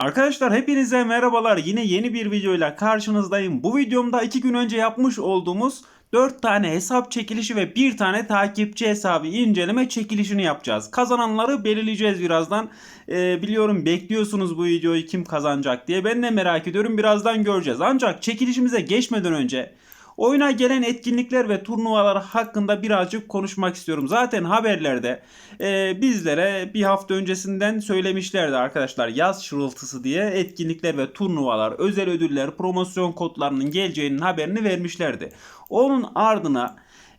Arkadaşlar hepinize merhabalar. Yine yeni bir videoyla karşınızdayım. Bu videomda 2 gün önce yapmış olduğumuz 4 tane hesap çekilişi ve 1 tane takipçi hesabı inceleme çekilişini yapacağız. Kazananları belirleyeceğiz birazdan. Ee, biliyorum bekliyorsunuz bu videoyu kim kazanacak diye. Ben de merak ediyorum. Birazdan göreceğiz. Ancak çekilişimize geçmeden önce Oyuna gelen etkinlikler ve turnuvalar hakkında birazcık konuşmak istiyorum. Zaten haberlerde e, bizlere bir hafta öncesinden söylemişlerdi arkadaşlar yaz şırıltısı diye etkinlikler ve turnuvalar, özel ödüller, promosyon kodlarının geleceğinin haberini vermişlerdi. Onun ardına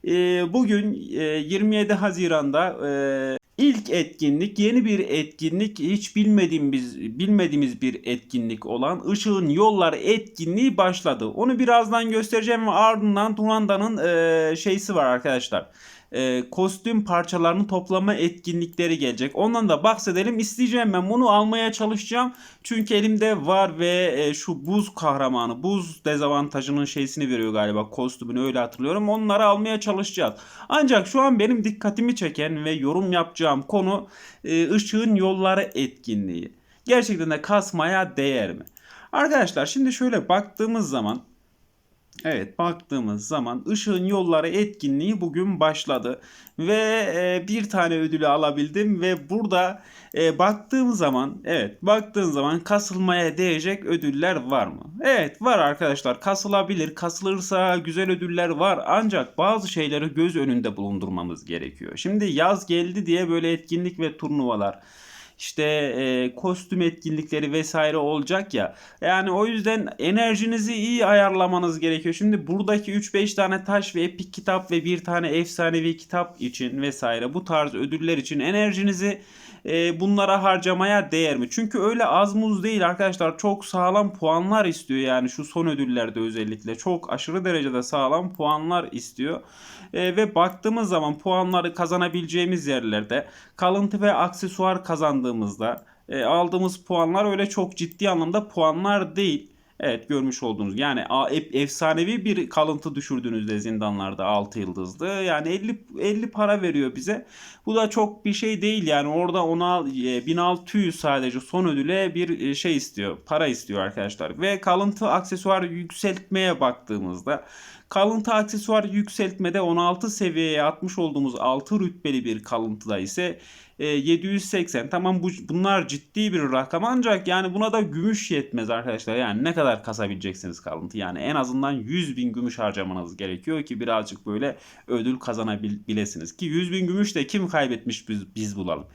e, bugün e, 27 Haziran'da e, İlk etkinlik yeni bir etkinlik hiç bilmediğimiz bilmediğimiz bir etkinlik olan Işığın Yolları etkinliği başladı. Onu birazdan göstereceğim ve ardından Tunanda'nın e, şeysi var arkadaşlar. E, kostüm parçalarını toplama etkinlikleri gelecek. Ondan da bahsedelim. İsteyeceğim ben bunu almaya çalışacağım. Çünkü elimde var ve e, şu buz kahramanı, buz dezavantajının şeysini veriyor galiba kostümünü öyle hatırlıyorum. Onları almaya çalışacağız. Ancak şu an benim dikkatimi çeken ve yorum yapacağım konu e, ışığın yolları etkinliği. Gerçekten de kasmaya değer mi? Arkadaşlar şimdi şöyle baktığımız zaman Evet baktığımız zaman Işığın Yolları etkinliği bugün başladı ve e, bir tane ödülü alabildim ve burada e, baktığım zaman evet baktığın zaman kasılmaya değecek ödüller var mı? Evet var arkadaşlar kasılabilir kasılırsa güzel ödüller var ancak bazı şeyleri göz önünde bulundurmamız gerekiyor. Şimdi yaz geldi diye böyle etkinlik ve turnuvalar işte e, kostüm etkinlikleri vesaire olacak ya. Yani o yüzden enerjinizi iyi ayarlamanız gerekiyor. Şimdi buradaki 3-5 tane taş ve epik kitap ve bir tane efsanevi kitap için vesaire bu tarz ödüller için enerjinizi e, bunlara harcamaya değer mi? Çünkü öyle az muz değil arkadaşlar. Çok sağlam puanlar istiyor yani şu son ödüllerde özellikle. Çok aşırı derecede sağlam puanlar istiyor. E, ve baktığımız zaman puanları kazanabileceğimiz yerlerde kalıntı ve aksesuar kazandığımızda e, aldığımız puanlar öyle çok ciddi anlamda puanlar değil. Evet görmüş olduğunuz yani efsanevi bir kalıntı düşürdüğünüzde zindanlarda 6 yıldızlı yani 50 50 para veriyor bize. Bu da çok bir şey değil yani orada ona 1600 sadece son ödüle bir e, şey istiyor. Para istiyor arkadaşlar. Ve kalıntı aksesuar yükseltmeye baktığımızda Kalıntı aksesuar yükseltmede 16 seviyeye atmış olduğumuz 6 rütbeli bir kalıntıda ise 780. E, tamam bu, bunlar ciddi bir rakam ancak yani buna da gümüş yetmez arkadaşlar. Yani ne kadar kasabileceksiniz kalıntı? Yani en azından 100 bin gümüş harcamanız gerekiyor ki birazcık böyle ödül kazanabilesiniz. Ki 100 bin gümüş de kim kaybetmiş biz, biz bulalım.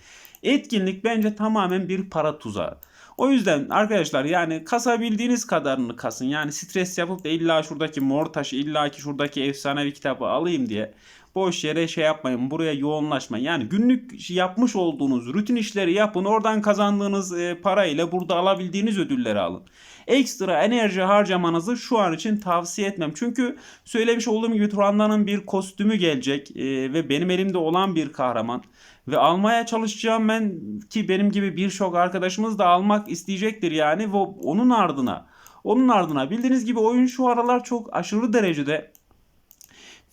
Etkinlik bence tamamen bir para tuzağı. O yüzden arkadaşlar yani kasabildiğiniz kadarını kasın. Yani stres yapıp da illa şuradaki mor taşı illa ki şuradaki efsanevi kitabı alayım diye boş yere şey yapmayın. Buraya yoğunlaşmayın. Yani günlük yapmış olduğunuz rutin işleri yapın. Oradan kazandığınız e, para ile burada alabildiğiniz ödülleri alın. Ekstra enerji harcamanızı şu an için tavsiye etmem. Çünkü söylemiş olduğum gibi Turanda'nın bir kostümü gelecek e, ve benim elimde olan bir kahraman. Ve almaya çalışacağım ben ki benim gibi birçok arkadaşımız da almak isteyecektir yani ve onun ardına onun ardına bildiğiniz gibi oyun şu aralar çok aşırı derecede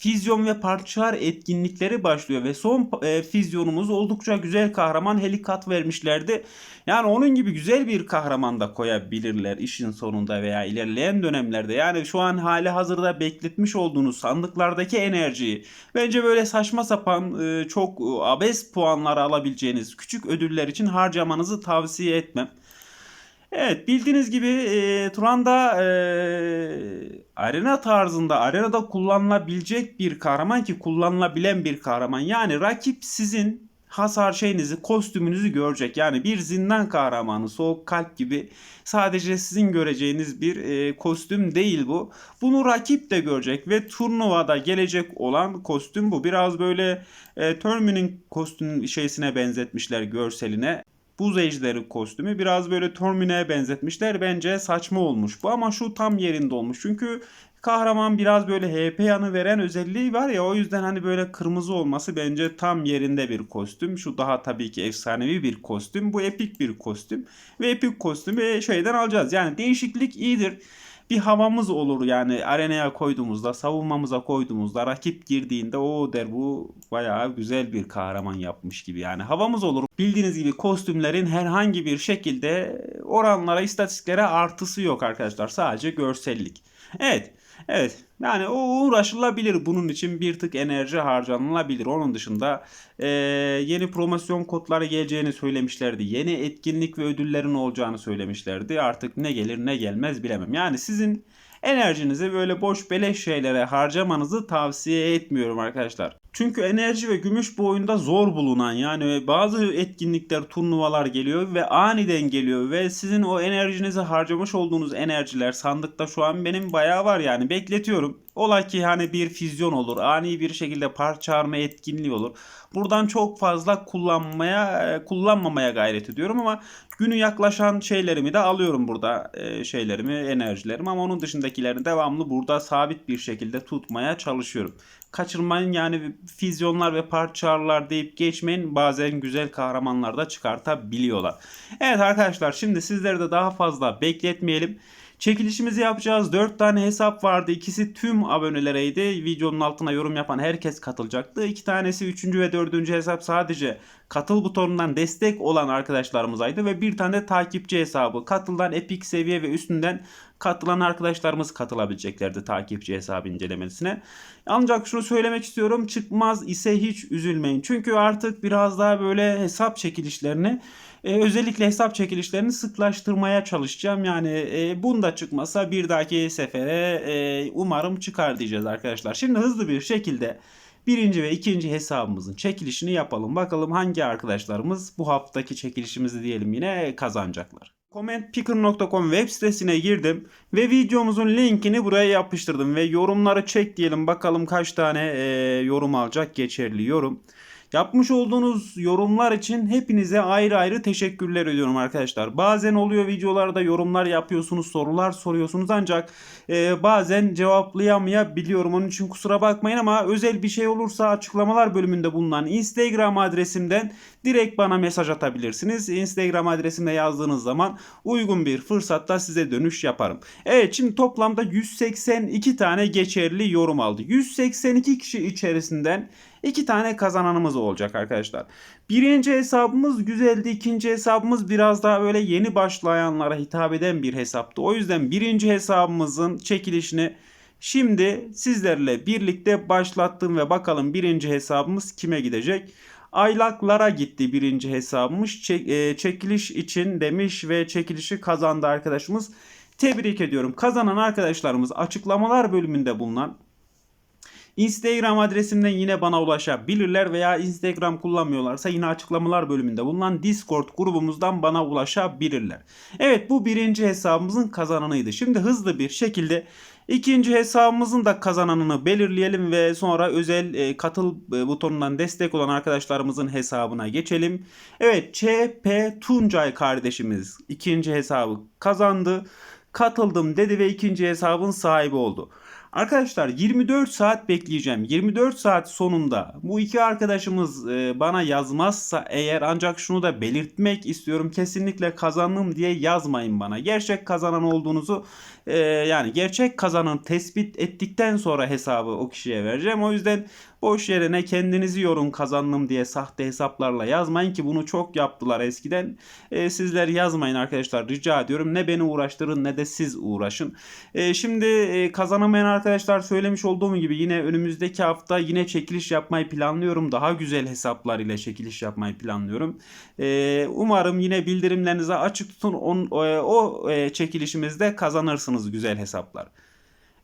fizyon ve parçalar etkinlikleri başlıyor ve son e, fizyonumuz oldukça güzel kahraman Helikat vermişlerdi. Yani onun gibi güzel bir kahraman da koyabilirler işin sonunda veya ilerleyen dönemlerde. Yani şu an hali hazırda bekletmiş olduğunuz sandıklardaki enerjiyi bence böyle saçma sapan e, çok abes puanlar alabileceğiniz küçük ödüller için harcamanızı tavsiye etmem. Evet bildiğiniz gibi e, Turan'da e, arena tarzında arenada kullanılabilecek bir kahraman ki kullanılabilen bir kahraman. Yani rakip sizin hasar şeyinizi, kostümünüzü görecek. Yani bir zindan kahramanı, soğuk kalp gibi sadece sizin göreceğiniz bir e, kostüm değil bu. Bunu rakip de görecek ve turnuvada gelecek olan kostüm bu. Biraz böyle e, Termin'in kostüm şeysine benzetmişler görseline buz ejderi kostümü biraz böyle Termine'e benzetmişler. Bence saçma olmuş bu ama şu tam yerinde olmuş. Çünkü kahraman biraz böyle HP yanı veren özelliği var ya o yüzden hani böyle kırmızı olması bence tam yerinde bir kostüm. Şu daha tabii ki efsanevi bir kostüm. Bu epik bir kostüm. Ve epik kostümü şeyden alacağız. Yani değişiklik iyidir bir havamız olur yani arenaya koyduğumuzda, savunmamıza koyduğumuzda rakip girdiğinde o der bu bayağı güzel bir kahraman yapmış gibi yani havamız olur. Bildiğiniz gibi kostümlerin herhangi bir şekilde oranlara, istatistiklere artısı yok arkadaşlar. Sadece görsellik. Evet. Evet. Yani o uğraşılabilir. Bunun için bir tık enerji harcanılabilir. Onun dışında e, yeni promosyon kodları geleceğini söylemişlerdi. Yeni etkinlik ve ödüllerin olacağını söylemişlerdi. Artık ne gelir ne gelmez bilemem. Yani sizin enerjinizi böyle boş beleş şeylere harcamanızı tavsiye etmiyorum arkadaşlar. Çünkü enerji ve gümüş bu oyunda zor bulunan yani bazı etkinlikler, turnuvalar geliyor ve aniden geliyor ve sizin o enerjinizi harcamış olduğunuz enerjiler sandıkta şu an benim bayağı var yani bekletiyorum. Ola ki hani bir füzyon olur, ani bir şekilde parça arma etkinliği olur. Buradan çok fazla kullanmaya, e, kullanmamaya gayret ediyorum ama günü yaklaşan şeylerimi de alıyorum burada e, şeylerimi, enerjilerimi ama onun dışındakilerini devamlı burada sabit bir şekilde tutmaya çalışıyorum. Kaçırmayın yani füzyonlar ve parçalar deyip geçmeyin bazen güzel kahramanlar da çıkartabiliyorlar. Evet arkadaşlar şimdi sizleri de daha fazla bekletmeyelim. Çekilişimizi yapacağız. 4 tane hesap vardı. İkisi tüm abonelereydi. Videonun altına yorum yapan herkes katılacaktı. 2 tanesi 3. ve 4. hesap sadece katıl butonundan destek olan arkadaşlarımızaydı. Ve bir tane de takipçi hesabı. Katıldan epik seviye ve üstünden katılan arkadaşlarımız katılabileceklerdi takipçi hesabı incelemesine. Ancak şunu söylemek istiyorum. Çıkmaz ise hiç üzülmeyin. Çünkü artık biraz daha böyle hesap çekilişlerini e, özellikle hesap çekilişlerini sıklaştırmaya çalışacağım. Yani e, bunda çıkmasa bir dahaki sefere e, umarım çıkar diyeceğiz arkadaşlar. Şimdi hızlı bir şekilde birinci ve ikinci hesabımızın çekilişini yapalım. Bakalım hangi arkadaşlarımız bu haftaki çekilişimizi diyelim yine kazanacaklar. Commentpicker.com web sitesine girdim ve videomuzun linkini buraya yapıştırdım ve yorumları çek diyelim bakalım kaç tane e, yorum alacak geçerli yorum. Yapmış olduğunuz yorumlar için hepinize ayrı ayrı teşekkürler ediyorum arkadaşlar. Bazen oluyor videolarda yorumlar yapıyorsunuz, sorular soruyorsunuz ancak e, bazen cevaplayamayabiliyorum. Onun için kusura bakmayın ama özel bir şey olursa açıklamalar bölümünde bulunan Instagram adresimden direkt bana mesaj atabilirsiniz. Instagram adresimde yazdığınız zaman uygun bir fırsatta size dönüş yaparım. Evet şimdi toplamda 182 tane geçerli yorum aldı. 182 kişi içerisinden iki tane kazananımız olacak arkadaşlar. Birinci hesabımız güzeldi. ikinci hesabımız biraz daha böyle yeni başlayanlara hitap eden bir hesaptı. O yüzden birinci hesabımızın çekilişini şimdi sizlerle birlikte başlattım ve bakalım birinci hesabımız kime gidecek? Aylaklara gitti birinci hesabımız. Çek, e, çekiliş için demiş ve çekilişi kazandı arkadaşımız. Tebrik ediyorum. Kazanan arkadaşlarımız açıklamalar bölümünde bulunan Instagram adresimden yine bana ulaşabilirler veya Instagram kullanmıyorlarsa yine açıklamalar bölümünde bulunan Discord grubumuzdan bana ulaşabilirler. Evet bu birinci hesabımızın kazananıydı. Şimdi hızlı bir şekilde ikinci hesabımızın da kazananını belirleyelim ve sonra özel e, katıl e, butonundan destek olan arkadaşlarımızın hesabına geçelim. Evet ÇP Tuncay kardeşimiz ikinci hesabı kazandı. Katıldım dedi ve ikinci hesabın sahibi oldu. Arkadaşlar 24 saat bekleyeceğim. 24 saat sonunda bu iki arkadaşımız e, bana yazmazsa eğer ancak şunu da belirtmek istiyorum. Kesinlikle kazandım diye yazmayın bana. Gerçek kazanan olduğunuzu e, yani gerçek kazanın tespit ettikten sonra hesabı o kişiye vereceğim. O yüzden boş yerine kendinizi yorun kazandım diye sahte hesaplarla yazmayın ki bunu çok yaptılar eskiden. E, sizler yazmayın arkadaşlar rica ediyorum. Ne beni uğraştırın ne de siz uğraşın. Şimdi e, kazanamayan arkadaşlar söylemiş olduğum gibi yine önümüzdeki hafta yine çekiliş yapmayı planlıyorum. Daha güzel hesaplar ile çekiliş yapmayı planlıyorum. E, umarım yine bildirimlerinizi açık tutun. E, o e, çekilişimizde kazanırsınız güzel hesaplar.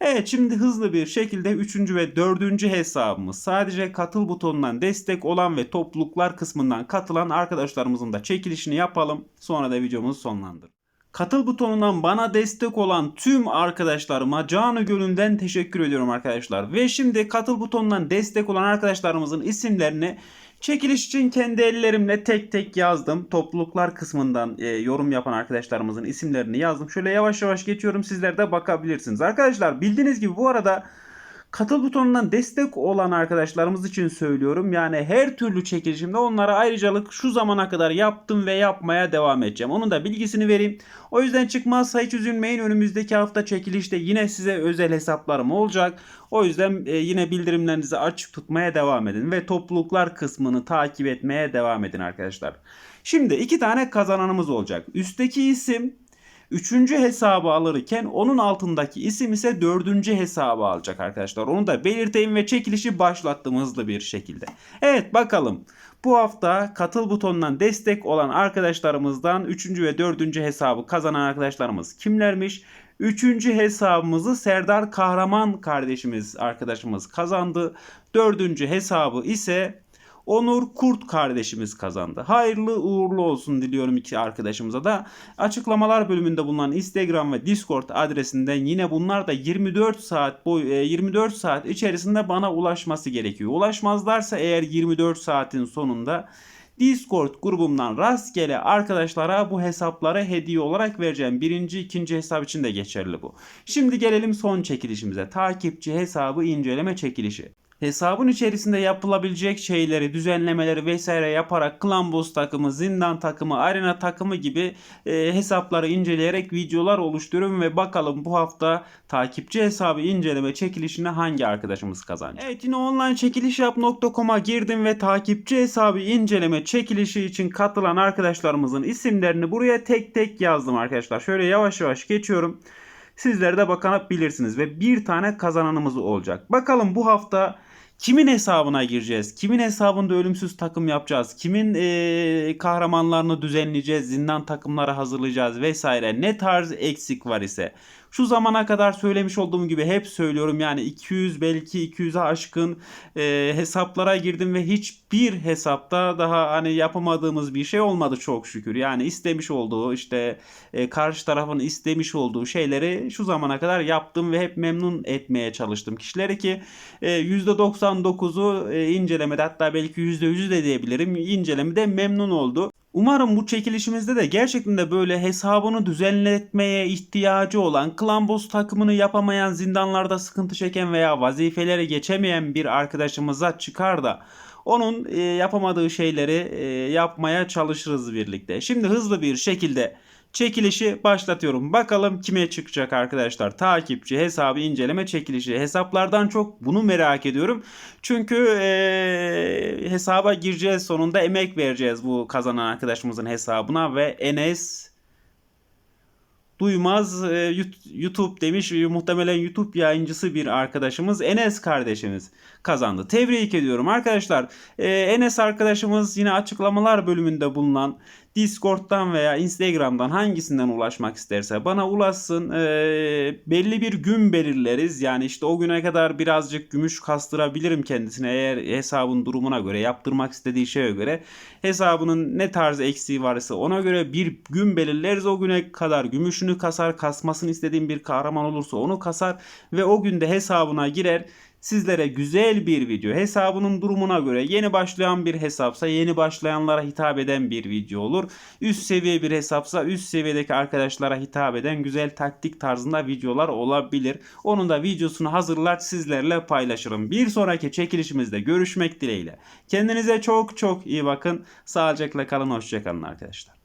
Evet şimdi hızlı bir şekilde 3. ve 4. hesabımız sadece katıl butonundan destek olan ve topluluklar kısmından katılan arkadaşlarımızın da çekilişini yapalım. Sonra da videomuzu sonlandır. Katıl butonundan bana destek olan tüm arkadaşlarıma canı gönülden teşekkür ediyorum arkadaşlar. Ve şimdi katıl butonundan destek olan arkadaşlarımızın isimlerini Çekiliş için kendi ellerimle tek tek yazdım. Topluluklar kısmından e, yorum yapan arkadaşlarımızın isimlerini yazdım. Şöyle yavaş yavaş geçiyorum. Sizler de bakabilirsiniz. Arkadaşlar bildiğiniz gibi bu arada Katıl butonundan destek olan arkadaşlarımız için söylüyorum. Yani her türlü çekilişimde onlara ayrıcalık şu zamana kadar yaptım ve yapmaya devam edeceğim. Onun da bilgisini vereyim. O yüzden çıkmazsa hiç üzülmeyin. Önümüzdeki hafta çekilişte yine size özel hesaplarım olacak. O yüzden e, yine bildirimlerinizi açık tutmaya devam edin. Ve topluluklar kısmını takip etmeye devam edin arkadaşlar. Şimdi iki tane kazananımız olacak. Üstteki isim Üçüncü hesabı alırken onun altındaki isim ise dördüncü hesabı alacak arkadaşlar. Onu da belirteyim ve çekilişi başlattım hızlı bir şekilde. Evet bakalım. Bu hafta katıl butonundan destek olan arkadaşlarımızdan 3. ve 4. hesabı kazanan arkadaşlarımız kimlermiş? Üçüncü hesabımızı Serdar Kahraman kardeşimiz arkadaşımız kazandı. Dördüncü hesabı ise Onur Kurt kardeşimiz kazandı. Hayırlı uğurlu olsun diliyorum iki arkadaşımıza da. Açıklamalar bölümünde bulunan Instagram ve Discord adresinden yine bunlar da 24 saat boy 24 saat içerisinde bana ulaşması gerekiyor. Ulaşmazlarsa eğer 24 saatin sonunda Discord grubumdan rastgele arkadaşlara bu hesapları hediye olarak vereceğim. Birinci, ikinci hesap için de geçerli bu. Şimdi gelelim son çekilişimize. Takipçi hesabı inceleme çekilişi. Hesabın içerisinde yapılabilecek şeyleri, düzenlemeleri vesaire yaparak Clan Boss takımı, Zindan takımı, Arena takımı gibi e, hesapları inceleyerek videolar oluşturuyorum ve bakalım bu hafta takipçi hesabı inceleme çekilişini hangi arkadaşımız kazanacak? Evet yine online çekilişyap.com'a girdim ve takipçi hesabı inceleme çekilişi için katılan arkadaşlarımızın isimlerini buraya tek tek yazdım arkadaşlar. Şöyle yavaş yavaş geçiyorum. Sizler de bakabilirsiniz ve bir tane kazananımız olacak. Bakalım bu hafta kimin hesabına gireceğiz? Kimin hesabında ölümsüz takım yapacağız? Kimin ee, kahramanlarını düzenleyeceğiz? Zindan takımları hazırlayacağız vesaire. Ne tarz eksik var ise. Şu zamana kadar söylemiş olduğum gibi hep söylüyorum yani 200 belki 200'e aşkın e, hesaplara girdim ve hiçbir hesapta daha hani yapamadığımız bir şey olmadı çok şükür. Yani istemiş olduğu işte e, karşı tarafın istemiş olduğu şeyleri şu zamana kadar yaptım ve hep memnun etmeye çalıştım kişileri ki e, %99'u e, incelemede hatta belki %100'ü de diyebilirim incelemede memnun oldu. Umarım bu çekilişimizde de gerçekten de böyle hesabını düzenletmeye ihtiyacı olan, Clan Boss takımını yapamayan, zindanlarda sıkıntı çeken veya vazifeleri geçemeyen bir arkadaşımıza çıkar da onun e, yapamadığı şeyleri e, yapmaya çalışırız birlikte. Şimdi hızlı bir şekilde çekilişi başlatıyorum. Bakalım kime çıkacak arkadaşlar. Takipçi hesabı inceleme çekilişi. Hesaplardan çok bunu merak ediyorum. Çünkü e, hesaba gireceğiz sonunda emek vereceğiz bu kazanan arkadaşımızın hesabına ve Enes Duymaz YouTube demiş muhtemelen YouTube yayıncısı bir arkadaşımız Enes kardeşimiz kazandı. Tebrik ediyorum arkadaşlar. E, Enes arkadaşımız yine açıklamalar bölümünde bulunan Discord'dan veya Instagram'dan hangisinden ulaşmak isterse bana ulaşsın. E, belli bir gün belirleriz. Yani işte o güne kadar birazcık gümüş kastırabilirim kendisine eğer hesabın durumuna göre yaptırmak istediği şeye göre hesabının ne tarz eksiği varsa ona göre bir gün belirleriz. O güne kadar gümüşünü kasar, kasmasını istediğim bir kahraman olursa onu kasar ve o günde hesabına girer sizlere güzel bir video hesabının durumuna göre yeni başlayan bir hesapsa yeni başlayanlara hitap eden bir video olur. Üst seviye bir hesapsa üst seviyedeki arkadaşlara hitap eden güzel taktik tarzında videolar olabilir. Onun da videosunu hazırlar sizlerle paylaşırım. Bir sonraki çekilişimizde görüşmek dileğiyle. Kendinize çok çok iyi bakın. Sağlıcakla kalın. Hoşçakalın arkadaşlar.